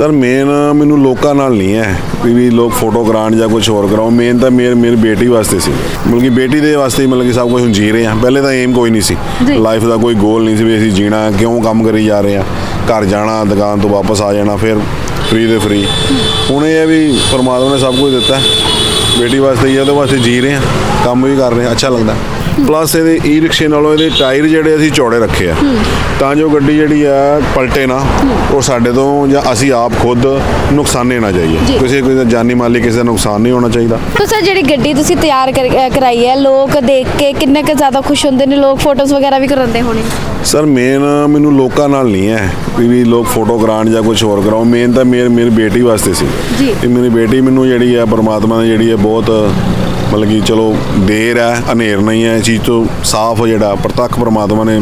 Sir main ਮੈਨੂੰ ਲੋਕਾਂ ਨਾਲ ਨਹੀਂ ਹੈ ਵੀ ਵੀ ਲੋਕ ਫੋਟੋ ਕਰਾਉਣ ਜਾਂ ਕੁਝ ਹੋਰ ਕਰਾਓ ਮੇਨ ਤਾਂ ਮੇਰ ਮੇਰੀ ਬੇਟੀ ਵਾਸਤੇ ਸੀ। ਮਤਲਬ ਕਿ ਬੇਟੀ ਦੇ ਵਾਸਤੇ ਹੀ ਮਤਲਬ ਕਿ ਸਭ ਕੁਝ ਹੁਣ ਜੀ ਰਹੇ ਹਾਂ। ਪਹਿਲੇ ਤਾਂ ਏਮ ਕੋਈ ਨਹੀਂ ਸੀ। ਲਾਈਫ ਦਾ ਕੋਈ ਗੋਲ ਨਹੀਂ ਸੀ ਵੀ ਅਸੀਂ ਜੀਣਾ ਕਿਉਂ ਕੰਮ ਕਰੀ ਜਾ ਰਹੇ ਹਾਂ? ਘਰ ਜਾਣਾ ਦੁਕਾਨ ਤੋਂ ਵਾਪਸ ਆ ਜਾਣਾ ਫਿਰ ਫ੍ਰੀ ਦੇ ਫ੍ਰੀ ਹੁਣ ਇਹ ਹੈ ਵੀ ਪਰਮਾਤਮਾ ਨੇ ਸਭ ਕੁਝ ਦਿੱਤਾ। ਬੇਟੀ ਵਾਸਤੇ ਹੀ ਹੈ, ਉਹਦੇ ਵਾਸਤੇ ਜੀ ਰਹੇ ਹਾਂ। ਕੰਮ ਵੀ ਕਰ ਰਹੇ ਹਾਂ। ਅੱਛਾ ਲੱਗਦਾ। ਪਲੱਸ ਇਹਦੇ ਈ ਰਿਕਸ਼ੇ ਨਾਲੋਂ ਇਹਦੇ ਟਾਇਰ ਜਿਹੜੇ ਅਸੀਂ ਚੌੜੇ ਰੱਖੇ ਆ। ਤਾਂ ਜੋ ਗੱਡੀ ਜਿਹੜੀ ਆ ਪਲਟੇ ਨਾ ਉਹ ਸਾਡੇ ਤੋਂ ਜਾਂ ਅਸੀਂ ਆਪ ਖੁਦ ਨੁਕਸਾਨੇ ਨਾ ਜਾਈਏ। ਕਿਸੇ ਕੋਈ ਜਾਨੀ ਮਾਲੀ ਕਿਸੇ ਦਾ ਨੁਕਸਾਨ ਨਹੀਂ ਹੋਣਾ ਚਾਹੀਦਾ। ਤੋ ਸਰ ਜਿਹੜੀ ਗੱਡੀ ਤੁਸੀਂ ਤਿਆਰ ਕਰਾਈ ਹੈ ਲੋਕ ਦੇਖ ਕੇ ਕਿੰਨੇ ਕੁ ਜ਼ਿਆਦਾ ਖੁਸ਼ ਹੁੰਦੇ ਨੇ? ਲੋਕ ਫੋਟੋਜ਼ ਵਗੈਰਾ ਵੀ ਕਰਾਉਂਦੇ ਹੋਣੇ। ਸਰ ਮੇਨ ਮੈਨੂੰ ਲੋਕਾਂ ਨਾਲ ਨਹੀਂ ਹੈ ਵੀ ਵੀ ਲੋਕ ਫੋਟੋ ਕਰਾਉਣ ਜਾਂ ਕੁਝ ਹੋਰ ਕਰਾਓ ਮੇਨ ਤਾਂ ਮੇਰ ਮੇਰੀ ਬੇਟੀ ਵਾਸਤੇ ਸੀ। ਜੀ। ਮੇਰੀ ਬੇਟੀ ਮੈਨੂੰ ਜਿਹੜੀ ਹੈ ਪਰਮਾਤਮਾ ਨੇ ਜਿਹੜੀ ਹੈ ਬਹੁਤ ਮਤਲਬ ਕਿ ਚਲੋ ਦੇਰ ਹੈ ਹਨੇਰ ਨਹੀਂ ਹੈ ਇਹ ਚੀਜ਼ ਤੋਂ ਸਾਫ਼ ਜਿਹੜਾ ਪ੍ਰਤੱਖ ਪਰਮਾਤਮਾ ਨੇ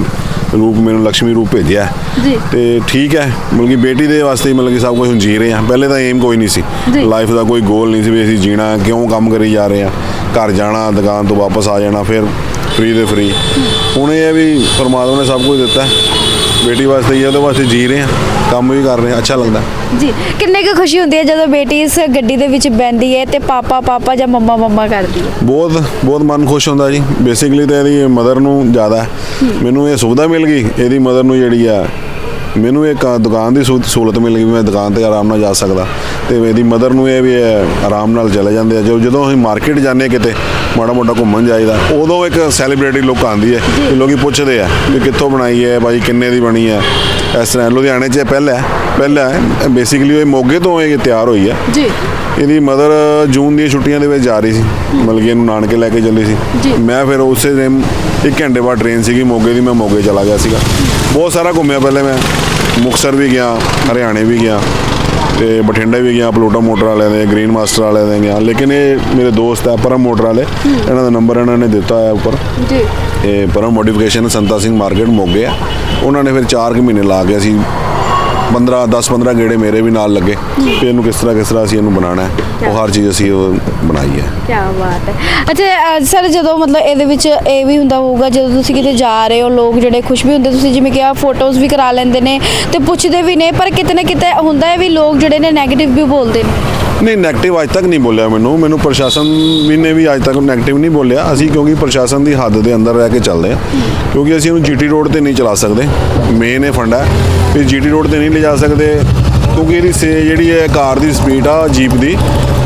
ਰੂਪ ਮੈਨੂੰ ਲక్ష్ਮੀ ਰੂਪ ਭੇਜਿਆ ਜੀ। ਤੇ ਠੀਕ ਹੈ ਮਤਲਬ ਕਿ ਬੇਟੀ ਦੇ ਵਾਸਤੇ ਹੀ ਮਤਲਬ ਕਿ ਸਭ ਕੁਝ ਹੁਣ ਜੀ ਰਹੇ ਹਾਂ ਪਹਿਲੇ ਤਾਂ ਏਮ ਕੋਈ ਨਹੀਂ ਸੀ। ਲਾਈਫ ਦਾ ਕੋਈ ਗੋਲ ਨਹੀਂ ਸੀ ਵੀ ਅਸੀਂ ਜੀਣਾ ਕਿਉਂ ਕੰਮ ਕਰੀ ਜਾ ਰਹੇ ਹਾਂ ਘਰ ਜਾਣਾ ਦੁਕਾਨ ਤੋਂ ਵਾਪਸ ਆ ਜਾਣਾ ਫਿਰ ਫ੍ਰੀ ਦੇ ਫ੍ਰੀ ਹੁਣ ਇਹ ਹੈ ਵੀ ਪਰਮਾਤਮਾ ਨੇ ਸਭ ਕੁਝ ਦਿੱਤਾ। ਬੇਟੀ ਵਾਸਤੇ ਹੀ ਉਹਦੇ ਵਾਸਤੇ ਜੀ ਰਹੇ ਹਾਂ ਕੰਮ ਵੀ ਕਰ ਰਹੇ ਹਾਂ ਅੱਛਾ ਲੱਗਦਾ। ਜੀ ਕਿੰਨੇ ਕੁ ਖੁਸ਼ੀ ਹੁੰਦੀ ਹੈ ਜਦੋਂ ਬੇਟੀ ਇਸ ਗੱਡੀ ਦੇ ਵਿੱਚ ਬੈੰਦੀ ਹੈ ਤੇ ਪਾਪਾ ਪਾਪਾ ਜਾਂ ਮੰਮਾ ਮੰਮਾ ਕਰਦੀ ਹੈ? ਬਹੁਤ ਬਹੁਤ ਮਨ ਖੁਸ਼ ਹੁੰਦਾ ਜੀ। ਬੇਸਿਕਲੀ ਤਾਂ ਇਹਦੀ ਮਦਰ ਨੂੰ ਜ਼ਿਆਦਾ ਹੈ। ਮੈਨੂੰ ਇਹ ਸੁਵਿਧਾ ਮਿਲ ਗਈ ਇਹਦੀ ਮਦਰ ਨੂੰ ਜਿਹੜੀ ਆ ਮੈਨੂੰ ਇੱਕ ਦੁਕਾਨ ਦੀ ਸਹੂ- ਸਹੂਲਤ ਮਿਲ ਗਈ ਮੈਂ ਦੁਕਾਨ ਤੇ ਆਰਾਮ ਨਾਲ ਜਾ ਸਕਦਾ। ਤੇ ਇਹਦੀ ਮਦਰ ਨੂੰ ਇਹ ਵੀ ਆਰਾਮ ਨਾਲ ਚਲੇ ਜਾਂਦੇ ਆ। ਜਦੋਂ ਜਦੋਂ ਅਸੀਂ ਮਾਰਕੀਟ ਜਾਂਦੇ ਕਿਤੇ ਮਾੜਾ ਮੋਟਾ ਘੁੰਮਣ ਜਾਈਦਾ ਉਦੋਂ ਇੱਕ ਸੈਲੀਬ੍ਰਿਟੀ ਲੋਕ ਆਉਂਦੀ ਹੈ ਕਿ ਲੋਕੀ ਪੁੱਛਦੇ ਆ ਕਿ ਕਿੱਥੋਂ ਬਣਾਈ ਹੈ ਬਾਈ ਕਿੰਨੇ ਦੀ ਬਣੀ ਹੈ। ਇਸ ਤਰ੍ਹਾਂ ਲੁਧਿਆਣੇ 'ਚ ਪਹਿਲਾ ਪਹਿਲਾ ਬੇਸਿਕਲੀ ਇਹ ਮੋਗੇ ਤੋਂ ਇਹ ਤਿਆਰ ਹੋਈ ਹੈ। ਜੀ। ਇਹਦੀ ਮਦਰ ਜੂਨ ਦੀਆਂ ਛੁੱਟੀਆਂ ਦੇ ਵਿੱਚ ਜਾ ਰਹੀ ਸੀ ਕਿ ਇਹਨੂੰ ਨਾਨਕੇ ਲੈ ਕੇ ਚੱਲੀ। ਸੀ। ਮੈਂ ਫਿਰ ਉਸੇ ਦਿਨ ਇੱਕ ਘੰਟੇ ਬਾਅਦ ਟ੍ਰੇਨ ਸੀਗੀ ਮੋਗੇ ਦੀ ਮੈਂ ਮੋਗੇ ਚਲਾ ਗਿਆ ਸੀਗਾ। ਬਹੁਤ ਸਾਰਾ ਘੁੰਮਿਆ ਪਹਿਲੇ ਮੈਂ। ਮੁਕਸਰ ਵੀ ਗਿਆ ਹਰਿਆਣੇ ਵੀ ਗਿਆ ਤੇ ਬਠਿੰਡਾ ਵੀ ਗਿਆ ਪਲੋਟਾ ਮੋਟਰ ਵਾਲਿਆਂ ਦੇ ਗ੍ਰੀਨ ਮਾਸਟਰ ਵਾਲਿਆਂ ਦੇ ਗਿਆ। ਲੇਕਿਨ ਇਹ ਮੇਰੇ ਦੋਸਤ ਹੈ ਪਰਮ ਮੋਟਰ ਵਾਲੇ। ਇਹਨਾਂ ਦਾ ਨੰਬਰ ਇਹਨਾਂ ਨੇ ਦਿੱਤਾ ਹੈ ਉੱਪਰ। ਜੀ। ਇਹ ਪਰਮ ਮੋਡੀਫਿਕੇਸ਼ਨ ਸੰਤਾ ਸਿੰਘ ਮਾਰਕੀਟ ਮੋਗੇ ਆ। ਉਹਨਾਂ ਨੇ ਫਿਰ 4 ਕੁ ਮਹੀਨੇ ਲਾ ਕੇ ਅਸੀਂ 15 10 15 ਗੇੜੇ ਮੇਰੇ ਵੀ ਨਾਲ ਲੱਗੇ। ਤੇ ਇਹਨੂੰ ਕਿਸ ਤਰ੍ਹਾਂ ਕਿਸ ਤਰ੍ਹਾਂ ਅਸੀਂ ਇਹਨੂੰ ਬਣਾਉਣਾ ਹੈ। ਉਹ ਹਰ ਚੀਜ਼ ਅਸੀਂ ਉਹ ਬਣਾਈ ਹੈ। ਕੀ ਬਾਤ ਹੈ। ਅੱਛਾ ਸਰ ਜਦੋਂ ਮਤਲਬ ਇਹਦੇ ਵਿੱਚ ਇਹ ਵੀ ਹੁੰਦਾ ਹੋਊਗਾ ਜਦੋਂ ਤੁਸੀਂ ਕਿਤੇ ਜਾ ਰਹੇ ਹੋ ਲੋਕ ਜਿਹੜੇ ਖੁਸ਼ ਵੀ ਹੁੰਦੇ ਤੁਸੀਂ ਜਿਵੇਂ ਕਿਹਾ ਫੋਟੋਜ਼ ਵੀ ਕਰਾ ਲੈਂਦੇ ਨੇ ਤੇ ਪੁੱਛਦੇ ਵੀ ਨੇ ਪਰ ਕਿਤੇ ਨਾ ਕਿਤੇ ਹੁੰਦਾ ਹੈ ਵੀ ਲੋਕ ਜਿਹੜੇ ਨੇ 네ਗੇਟਿਵ ਵੀ ਬੋਲਦੇ ਨੇ। ਨਹੀਂ 네ਗੇਟਿਵ ਅੱਜ ਤੱਕ ਨਹੀਂ ਬੋਲਿਆ ਮੈਨੂੰ। ਮੈਨੂੰ ਪ੍ਰਸ਼ਾਸਨ ਵੀ ਨੇ ਵੀ ਅੱਜ ਤੱਕ 네ਗੇਟਿਵ ਨਹੀਂ ਬੋਲਿਆ। ਅਸੀਂ ਕਿਉਂਕਿ ਪ੍ਰਸ਼ਾਸਨ ਦੀ ਹੱਦ ਦੇ ਅੰਦਰ ਰਹਿ ਕੇ ਚੱਲਦੇ ਹਾਂ। ਕਿਉਂਕਿ ਅਸੀਂ ਇਹਨੂੰ ਜੀਟੀ ਰੋਡ ਤੇ ਨਹੀਂ ਚਲਾ ਸਕਦੇ। ਮੇਨ ਇਹ ਫੰਡਾ ਹੈ ਵੀ ਜੀਟੀ ਰੋਡ ਤੇ ਨਹੀਂ ਲਿਜਾ ਸਕਦੇ। ਕਿਉਂਕਿ ਇਹਦੀ ਸੇ ਜਿਹੜੀ ਹੈ ਕਾਰ ਦੀ ਸਪੀਡ ਆ ਜੀਪ ਦੀ,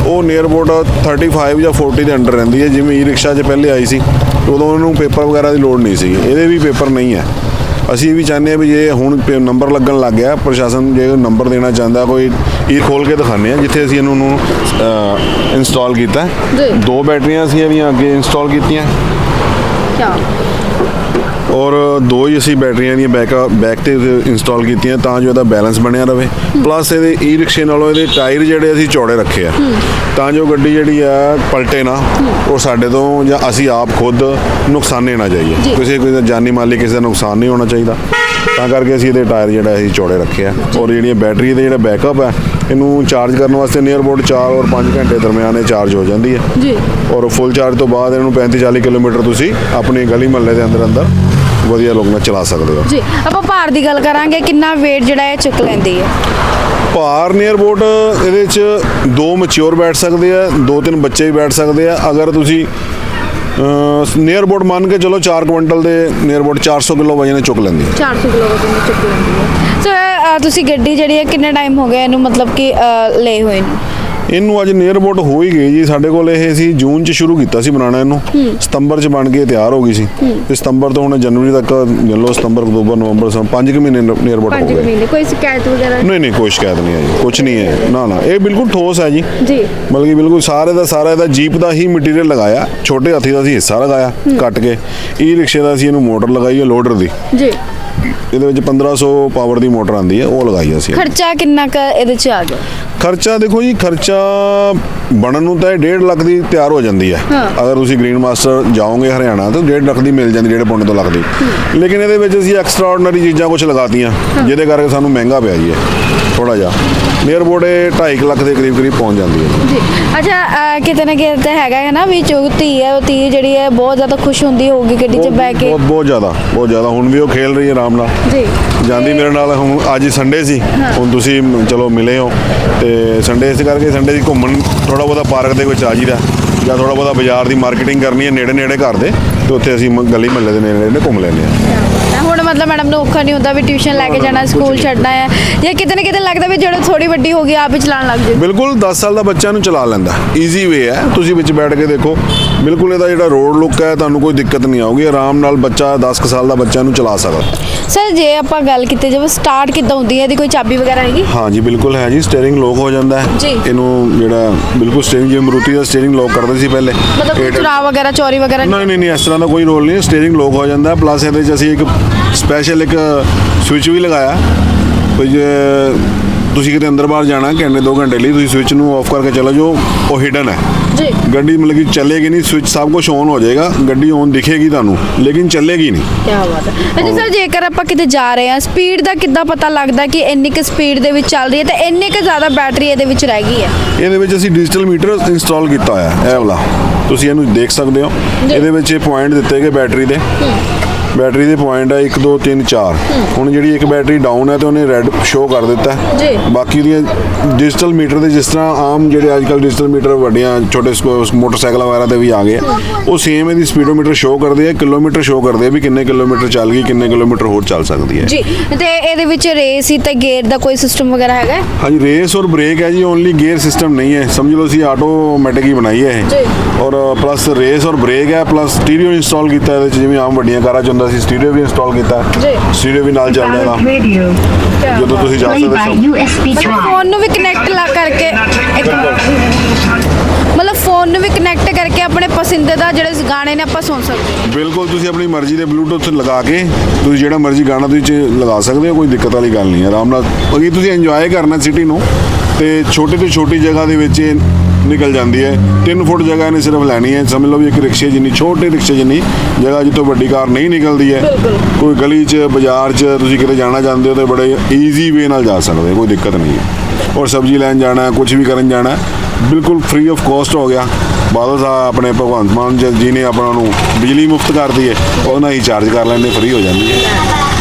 ਉਹ ਨੀਅਰ ਅਬਾਊਟ 35 ਜਾਂ 40 ਦੇ ਅੰਡਰ ਰਹਿੰਦੀ ਹੈ। ਜਿਵੇਂ ਈ ਰਿਕਸ਼ਾ 'ਚ ਪਹਿਲੇ ਆਈ ਸੀ, ਉਦੋਂ ਉਹਨੂੰ ਪੇਪਰ ਵਗੈਰਾ ਦੀ ਲੋੜ ਨਹੀਂ ਸੀ। ਇਹਦੇ ਵੀ ਪੇਪਰ ਨਹੀਂ ਹੈ। ਅਸੀਂ ਇਹ ਵੀ ਚਾਹੁੰਦੇ ਹਾਂ ਵੀ ਜੇ ਹੁਣ ਨੰਬਰ ਲੱਗਣ ਲੱਗ ਗਿਆ ਪ੍ਰਸ਼ਾਸਨ ਜੇ ਨੰਬਰ ਦੇਣਾ ਚਾਹੁੰਦਾ ਕੋਈ ਇਹ ਖੋਲ ਕੇ ਦਿਖਾਉਂਦੇ ਆ ਜਿੱਥੇ ਅਸੀਂ ਇਹਨੂੰ ਨੂੰ ਇੰਸਟਾਲ ਕੀਤਾ। ਦੋ ਬੈਟਰੀਆਂ ਅਸੀਂ ਇਹਦੀਆਂ ਅੱਗੇ ਇੰਸਟਾਲ ਕੀਤੀਆਂ। ਕੀ ਔਰ ਦੋ ਹੀ ਅਸੀਂ ਬੈਟਰੀਆਂ ਦੀਆਂ ਬੈਕ ਬੈਕ ਤੇ ਇੰਸਟਾਲ ਕੀਤੀਆਂ ਤਾਂ ਜੋ ਇਹਦਾ ਬੈਲੈਂਸ ਬਣਿਆ ਰਵੇ। ਪਲੱਸ ਇਹਦੇ ਈ ਰਿਕਸ਼ੇ ਨਾਲੋਂ ਇਹਦੇ ਟਾਇਰ ਜਿਹੜੇ ਅਸੀਂ ਚੌੜੇ ਰੱਖੇ ਆ। ਤਾਂ ਜੋ ਗੱਡੀ ਜਿਹੜੀ ਆ ਪਲਟੇ ਨਾ ਉਹ ਸਾਡੇ ਤੋਂ ਜਾਂ ਅਸੀਂ ਆਪ ਖੁਦ ਨੁਕਸਾਨੇ ਨਾ ਜਾਈਏ। ਕਿਸੇ ਕੋਈ ਦਾ ਜਾਨੀ ਮਾਲੀ ਕਿਸੇ ਦਾ ਨੁਕਸਾਨ ਨਹੀਂ ਹੋਣਾ ਚਾਹੀਦਾ। ਤਾਂ ਕਰਕੇ ਅਸੀਂ ਇਹਦੇ ਟਾਇਰ ਜਿਹੜਾ ਅਸੀਂ ਚੌੜੇ ਰੱਖੇ ਆ। ਔਰ ਜਿਹੜੀਆਂ ਬੈਟਰੀ ਦੇ ਜਿਹੜਾ ਬੈਕਅਪ ਹੈ ਇਹਨੂੰ ਚਾਰਜ ਕਰਨ ਵਾਸਤੇ ਨੀਅਰ ਅਬਾਊਟ 4 ਔਰ 5 ਘੰਟੇ ਦਰਮਿਆਨ ਇਹ ਚਾਰਜ ਹੋ ਜਾਂਦੀ ਹੈ। ਜੀ। ਔਰ ਫੁੱਲ ਚਾਰਜ ਤੋਂ ਬਾਅਦ ਇਹਨੂੰ 35 40 ਕਿਲੋਮੀਟਰ ਤੁਸੀਂ ਆਪਣੀ ਗਲੀ ਮਹੱਲੇ ਦੇ ਅੰਦਰ ਅੰਦਰ ਵਧੀਆ ਲੋਕ ਨਾਲ ਚਲਾ ਸਕਦੇ। ਹੋ ਜੀ ਆਪਾਂ ਭਾਰ ਦੀ ਗੱਲ ਕਰਾਂਗੇ ਕਿੰਨਾ weight ਜਿਹੜਾ ਇਹ ਚੁੱਕ ਲੈਂਦੀ ਹੈ? ਭਾਰ ਨੀਅਰ ਅਬਾਊਟ ਇਹਦੇ ਚ ਦੋ ਮੈਚੁਰ ਬੈਠ ਸਕਦੇ ਆ ਦੋ ਤਿੰਨ ਬੱਚੇ ਵੀ ਬੈਠ ਸਕਦੇ ਆ। ਅਗਰ ਤੁਸੀਂ ਨੀਅਰ ਅਬਾਊਟ ਮੰਨ ਕੇ ਚਲੋ 4 ਕੁਇੰਟਲ ਦੇ ਨੀਅਰ ਅਬਾਊਟ 400 ਕਿਲੋ ਵਜਨ ਚੁੱਕ ਲੈਂਦੀ ਹੈ। 400 ਕਿਲੋ ਵਜਨ ਚੁੱਕ ਲੈਂਦੀ ਹੈ। ਸੋ ਤੁਸੀਂ ਗੱਡੀ ਜਿਹੜੀ ਹੈ ਕਿੰਨਾ ਟਾਈਮ ਹੋ ਗਿਆ ਇਹਨੂੰ ਮਤਲਬ ਕਿ ਲਏ ਹੋਏ ਨੂੰ? ਇਹਨੂੰ ਅੱਜ ਨੀਅਰ ਅਬਾਊਟ ਹੋ ਹੀ ਗਈ ਜੀ। ਸਾਡੇ ਕੋਲ ਇਹ ਸੀ ਜੂਨ ਚ ਸ਼ੁਰੂ ਕੀਤਾ ਸੀ ਬਣਾਉਣਾ ਇਹਨੂੰ। ਸਤੰਬਰ ਚ ਬਣ ਕੇ ਤਿਆਰ ਹੋ ਗਈ ਸੀ। ਤੇ ਸਤੰਬਰ ਤੋਂ ਹੁਣ ਜਨਵਰੀ ਤੱਕ ਲੋ ਸਤੰਬਰ ਅਕਤੂਬਰ ਨਵੰਬਰ ਸਤੰਬਰ ਪੰਜ ਕੁ ਮਹੀਨੇ ਨੀਅਰ ਅਬਾਊਟ ਹੋ ਗਏ। ਮਹੀਨੇ। ਕੋਈ ਸ਼ਿਕਾਇਤ ਵਗੈਰਾ? ਨਹੀਂ ਨਹੀਂ ਕੋਈ ਸ਼ਿਕਾਇਤ ਨਹੀਂ ਹੈ ਜੀ। ਕੁਝ ਨਹੀਂ ਹੈ ਨਾ ਨਾ। ਇਹ ਬਿਲਕੁਲ ਠੋਸ ਹੈ ਜੀ। ਜੀ। ਮਤਲਬ ਕਿ ਬਿਲਕੁਲ ਸਾਰੇ ਦਾ ਸਾਰਾ ਇਹਦਾ ਜੀਪ ਦਾ ਹੀ ਮਟੀਰੀਅਲ ਲਗਾਇਆ। ਛੋਟੇ ਹਾਥੀ ਦਾ ਸੀ ਹਿੱਸਾ ਲਗਾਇਆ ਕੱਟ ਕੇ। ਈ ਰਿਕਸ਼ੇ ਦਾ ਸੀ ਇਹਨੂੰ ਮੋਟਰ ਲਗਾਈ ਹੈ ਲੋਡਰ ਦੀ। ਜੀ। ਇਹਦੇ ਵਿੱਚ 1500 ਪਾਵਰ ਦੀ ਮੋਟਰ ਆਂਦੀ ਹੈ ਉਹ ਲਗਾਈ ਅਸੀਂ। ਖਰਚਾ ਕਿੰਨਾ ਕ ਇਹਦੇ ਚ ਆ ਗਿਆ? ਖਰਚਾ ਦੇਖੋ ਜੀ ਖਰਚਾ ਬਣਨ ਨੂੰ ਤਾਂ ਇਹ 1.5 ਲੱਖ ਦੀ ਤਿਆਰ ਹੋ ਜਾਂਦੀ ਹੈ। ਅਗਰ ਤੁਸੀਂ ਗ੍ਰੀਨ ਮਾਸਟਰ ਜਾਓਗੇ ਹਰਿਆਣਾ ਤਾਂ 1.5 ਲੱਖ ਦੀ ਮਿਲ ਜਾਂਦੀ ਜਿਹੜੇ ਪੁੰਡ ਤੋਂ ਲੱਖ ਦੀ। ਲੇਕਿਨ ਇਹਦੇ ਵਿੱਚ ਅਸੀਂ ਐਕਸਟਰਾ ਆਰਡੀਨਰੀ ਚੀਜ਼ਾਂ ਕੁਝ ਲਗਾਤੀਆਂ ਜਿਹਦੇ ਕਰਕੇ ਸਾਨੂੰ ਮਹਿੰਗਾ ਪਿਆ ਜੀ ਥੋੜਾ ਜਿਹਾ। ਨੀਅਰ ਇਹ 2.5 ਲੱਖ ਦੇ ਕਰੀਬ ਕਰੀਬ ਪਹੁੰਚ ਜਾਂਦੀ ਹੈ। ਜੀ। ਅੱਛਾ ਕਿਤੇ ਨਾ ਕਿਤੇ ਹੈਗਾ ਹੈ ਨਾ ਵੀ ਜੋ ਧੀ ਹੈ ਉਹ ਧੀ ਜਿਹੜੀ ਹੈ ਬਹੁਤ ਜ਼ਿਆਦਾ ਖੁਸ਼ ਹੁੰਦੀ ਹੋਊਗੀ ਗੱਡੀ 'ਚ ਬੈ ਕੇ। ਬਹੁਤ ਬਹੁਤ ਜ਼ਿਆਦਾ ਬਹੁਤ ਜ਼ਿਆਦਾ। ਹੁਣ ਵੀ ਉਹ ਖੇਲ ਰਹੀ ਹੈ ਆਰਾਮ ਨਾਲ। ਜੀ। ਜਾਂਦੀ ਮੇਰੇ ਨਾਲ ਹੁਣ ਅੱਜ ਸੰਡੇ ਸੀ। ਹੁਣ ਤੁਸੀਂ ਚਲੋ ਮਿਲੇ ਹੋ। ਤੇ ਸੰਡੇ ਇਸ ਕਰਕੇ ਸੰਡੇ ਦੀ ਘੁੰਮਣ ਥੋੜਾ ਬਹੁਤਾ ਪਾਰਕ ਦੇ ਵਿੱਚ ਆ ਜੀਦਾ ਜਾਂ ਥੋੜਾ ਬਹੁਤਾ ਬਾਜ਼ਾਰ ਦੀ ਮਾਰਕੀਟਿੰਗ ਕਰਨੀ ਹੈ ਨੇੜੇ ਨੇੜੇ ਘਰ ਦੇ। ਤੇ ਉੱਥੇ ਅਸੀਂ ਮ- ਗਲੀ ਮਹੱਲੇ ਦੇ ਨੇੜੇ ਨੇੜੇ ਘੁੰਮ ਲੈਂਦੇ ਹਾਂ। ਤਾਂ ਹੁਣ ਮਤਲਬ ਮੈਡਮ ਨੂੰ ਔਖਾ ਨਹੀਂ ਹੁੰਦਾ ਵੀ ਟਿਊਸ਼ਨ ਲੈ ਕੇ ਜਾਣਾ ਸਕੂਲ ਛੱਡਣਾ ਹੈ। ਜਾਂ ਕਿਤੇ ਨਾ ਕਿਤੇ ਲੱਗਦਾ ਵੀ ਜਿਹੜਾ ਥੋੜੀ ਵੱਡੀ ਹੋ ਗਈ ਆਪ ਹੀ ਚਲਾਉਣ ਲੱਗ ਜੇ ਬਿਲਕੁਲ 10 ਸਾਲ ਦਾ ਬੱਚਾ ਨੂੰ ਚਲਾ ਲੈਂਦਾ। ਈਜ਼ੀ ਵੇ ਹੈ। ਤੁਸੀਂ ਵਿੱਚ ਬੈਠ ਕੇ ਦੇਖੋ ਬਿਲਕੁਲ ਇਹਦਾ ਜਿਹੜਾ ਰੋਡ ਲੁੱਕ ਹੈ ਤੁਹਾਨੂੰ ਕੋਈ ਦਿੱਕਤ ਨਹੀਂ ਆਊਗੀ। ਆਰਾਮ ਨਾਲ ਬੱਚਾ 10 ਕੁ ਸਾਲ ਦਾ ਬੱਚਾ ਨੂੰ ਚਲਾ ਸਕਦਾ। ਸਰ ਜੇ ਆਪਾਂ ਗੱਲ ਕੀਤੇ ਜਦੋਂ ਸਟਾਰਟ ਕਿੱਦਾਂ ਹੁੰਦੀ ਹੈ? ਇਹਦੀ ਕੋਈ ਚਾਬੀ ਵਗੈਰਾ ਹੈਗੀ? ਹਾਂ ਜੀ ਬਿਲਕੁਲ ਹੈ ਜੀ। ਸਟੀਅਰਿੰਗ ਲੋਕ ਹੋ ਜਾਂਦਾ ਹੈ। ਜੀ। ਇਹਨੂੰ ਜਿਹੜਾ ਬਿਲਕੁਲ ਸਟੀਅਰਿੰਗ ਜਿਵੇਂ ਮਰੂਤੀ ਦਾ ਸਟੀਅਰਿੰਗ ਲੋਕ ਕਰਦੇ ਸੀ ਪਹਿਲੇ। ਮਤਲਬ ਕੋਈ ਚੁਰਾਵ ਵਗੈਰਾ ਚੋਰੀ ਵਗੈਰਾ? ਨਹੀਂ ਨਹੀਂ ਨਹੀਂ ਇਸ ਤਰ੍ਹਾਂ ਦਾ ਕੋਈ ਰੋਲ ਨਹੀਂ ਸਟੀਅਰਿੰਗ ਲੋਕ ਹੋ ਜਾਂਦਾ। ਪਲੱਸ ਇਹਦੇ 'ਚ ਅਸੀਂ ਇੱਕ ਸਪੈਸ਼ਲ ਇੱਕ ਸਵਿਚ ਵੀ ਲਗਾਇਆ। ਕੋਈ ਜੇ ਤੁਸੀਂ ਕਿਤੇ ਅੰਦਰ ਬਾਹਰ ਜਾਣਾ ਘੰਟੇ ਦੋ ਘੰਟੇ ਲਈ ਤੁਸੀਂ ਸਵਿਚ ਨੂੰ ਆਫ ਕਰਕੇ ਚਲੇ ਜਾਓ ਉਹ ਹਿਡਨ ਹੈ। ਜੀ। ਗੱਡੀ ਮਤਲਬ ਕਿ ਚੱਲੇਗੀ ਨਹੀਂ ਸਵਿਚ ਸਭ ਕੁਝ ਔਨ ਹੋ ਜਾਏਗਾ ਗੱਡੀ ਔਨ ਦਿਖੇਗੀ ਤੁਹਾਨੂੰ ਲੇਕਿਨ ਚੱਲੇਗੀ ਨਹੀਂ। ਕੀ ਬਾਤ ਹੈ। ਅੱਛਾ ਸਰ ਜੇਕਰ ਆਪਾਂ ਕਿਤੇ ਜਾ ਰਹੇ ਹਾਂ ਸਪੀਡ ਦਾ ਕਿੱਦਾਂ ਪਤਾ ਲੱਗਦਾ ਕਿ ਇੰਨੀ ਕੁ ਸਪੀਡ ਦੇ ਵਿੱਚ ਚੱਲ ਰਹੀ ਹੈ ਤੇ ਇੰਨੀ ਕੁ ਜ਼ਿਆਦਾ ਬੈਟਰੀ ਇਹਦੇ ਵਿੱਚ ਰਹਿ ਗਈ ਹੈ? ਇਹਦੇ ਵਿੱਚ ਅਸੀਂ ਡਿਜੀਟਲ ਮੀਟਰ ਇੰਸਟਾਲ ਕੀਤਾ ਹੋਇਆ ਹੈ, ਇਹ ਵਾਲਾ। ਤੁਸੀਂ ਇਹਨੂੰ ਦੇਖ ਸਕਦੇ ਹੋ। ਇਹਦੇ ਵਿੱਚ ਇਹ ਪੁਆਇੰਟ ਦਿੱਤੇ ਗਏ ਬੈਟਰੀ ਦੇ। ਬੈਟਰੀ ਦੇ ਪੁਆਇੰਟ ਹੈ 1 2 3 4 ਹੁਣ ਜਿਹੜੀ ਇੱਕ ਬੈਟਰੀ ਡਾਊਨ ਹੈ ਤੇ ਉਹਨੇ ਰੈੱਡ ਸ਼ੋ ਕਰ ਦਿੱਤਾ। ਜੀ। ਬਾਕੀ ਦੀਆਂ ਡਿਜੀਟਲ ਮੀਟਰ ਦੇ ਜਿਸ ਤਰ੍ਹਾਂ ਆਮ ਜਿਹੜੇ ਅੱਜ ਕੱਲ੍ਹ ਡਿਜੀਟਲ ਮੀਟਰ ਵੱਡੀਆਂ ਛੋਟੇ ਮੋਟਰਸਾਈਕਲਾਂ ਵਗੈਰਾ ਤੇ ਵੀ ਆ ਗਏ ਉਹ ਸੇਮ ਇਹਦੀ ਸਪੀਡੋਮੀਟਰ ਸ਼ੋ ਕਰਦੇ ਆ ਕਿਲੋਮੀਟਰ ਸ਼ੋ ਕਰਦੇ ਆ ਵੀ ਕਿੰਨੇ ਕਿਲੋਮੀਟਰ ਚੱਲ ਗਈ ਕਿੰਨੇ ਕਿਲੋਮੀਟਰ ਹੋਰ ਚੱਲ ਸਕਦੀ ਹੈ ਜੀ ਤੇ ਇਹਦੇ ਵਿੱਚ ਰੇਸ ਹੀ ਤੇ ਗੇਅਰ ਦਾ ਕੋਈ ਸਿਸਟਮ ਵਗੈਰਾ ਹੈਗਾ? ਹਾਂਜੀ ਰੇਸ ਔਰ ਬ੍ਰੇਕ ਹੈ ਜੀ ਓਨਲੀ ਗੇਅਰ ਸਿਸਟਮ ਨਹੀਂ ਹੈ ਸਮਝ ਲਓ ਅਸੀਂ ਆਟੋਮੈਟਿਕ ਹੀ ਬਣਾਈ ਹੈ। ਇਹ ਔਰ ਪਲੱਸ ਰੇਸ ਔਰ ਬ੍ਰੇਕ ਹੈ ਪਲੱਸ ਸਟੀਰੀਓ ਇੰਸਟਾਲ ਕੀਤਾ ਇਹਦੇ 'ਚ ਜਿਵੇਂ ਆਮ ਵੱਡੀਆਂ ਕਾਰਾਂ 'ਚ ਹੁੰਦਾ ਸੀ ਸਟੀਰੀਓ ਵੀ ਇੰਸਟਾਲ ਕੀਤਾ ਜੀ। ਸਟੀਰੀਓ ਵੀ ਨਾਲ ਚੱਲਦਾ Radio. ਜਦੋਂ ਤੁਸੀਂ ਜਾ ਸਕਦੇ ਹੋ. ਫੋਨ ਨੂੰ ਵੀ ਕਨੈਕਟ ਲਾ ਕਰਕੇ ਇੱਕ ਮਤਲਬ ਫੋਨ ਨੂੰ ਵੀ ਕਨੈਕਟ ਕਰਕੇ ਆਪਣੇ ਪਸੰਦੀਦਾ ਜਿਹੜੇ ਗਾਣੇ ਨੇ ਆਪਾਂ ਸੁਣ ਸਕਦੇ ਹਾਂ ਬਿਲਕੁਲ ਤੁਸੀਂ ਆਪਣੀ ਮਰਜ਼ੀ ਦੇ ਬਲੂਟੁੱਥ ਲਗਾ ਕੇ ਤੁਸੀਂ ਜਿਹੜਾ ਮਰਜ਼ੀ ਗਾਣਾ ਤੁਸੀਂ ਲਗਾ ਸਕਦੇ ਹੋ ਕੋਈ ਦਿੱਕਤ ਵਾਲੀ ਗੱਲ ਨਹੀਂ ਹੈ ਆਰਾਮ ਨਾਲ ਬਾਕੀ ਤੁਸੀਂ ਇੰਜੋਏ ਕਰਨਾ ਸਿਟੀ ਨੂੰ ਤੇ ਛੋਟੀ ਤੋਂ ਛੋਟੀ ਜਗ੍ਹਾ ਦੇ ਵਿੱਚ ਨਿਕਲ ਜਾਂਦੀ ਹੈ। 3 ਫੁੱਟ ਜਗ੍ਹਾ ਇਹਨੇ ਸਿਰਫ ਲੈਣੀ ਹੈ। ਸਮਝ ਲਓ ਵੀ ਇੱਕ ਰਿਕਸ਼ੇ ਜਿੰਨੀ ਛੋਟੇ ਰਿਕਸ਼ੇ ਜਿੰਨੀ ਜਗ੍ਹਾ ਜਿੱਥੋਂ ਵੱਡੀ ਕਾਰ ਨਹੀਂ ਨਿਕਲਦੀ ਹੈ। ਕੋਈ ਗਲੀ 'ਚ ਬਾਜ਼ਾਰ 'ਚ ਤੁਸੀਂ ਕਿਤੇ ਜਾਣਾ ਚਾਹੁੰਦੇ ਹੋ ਤੇ ਬੜੇ ਈਜ਼ੀ ਵੇ ਨਾਲ ਜਾ ਸਕਦੇ ਕੋਈ ਦਿੱਕਤ ਨਹੀਂ ਹੈ। ਔਰ ਸਬਜ਼ੀ ਲੈਣ ਜਾਣਾ ਹੈ ਕੁਝ ਵੀ ਕਰਨ ਜਾਣਾ ਹੈ, ਬਿਲਕੁਲ ਫ੍ਰੀ ਆਫ ਕਾਸਟ ਹੋ ਗਿਆ। ਬਾਦਲ ਸਾਹਿਬ ਆਪਣੇ ਭਗਵੰਤ ਮਾਨ ਜੀ ਜੀ ਨੇ ਆਪਣਾ ਨੂੰ ਬਿਜਲੀ ਮੁਫਤ ਕਰਦੀ ਹੈ। ਉਹਨਾਂ ਹੀ ਚਾਰਜ ਕਰ ਲੈਂਦੇ ਫ੍ਰੀ ਹੋ ਜਾਂਦੀ ਹੈ।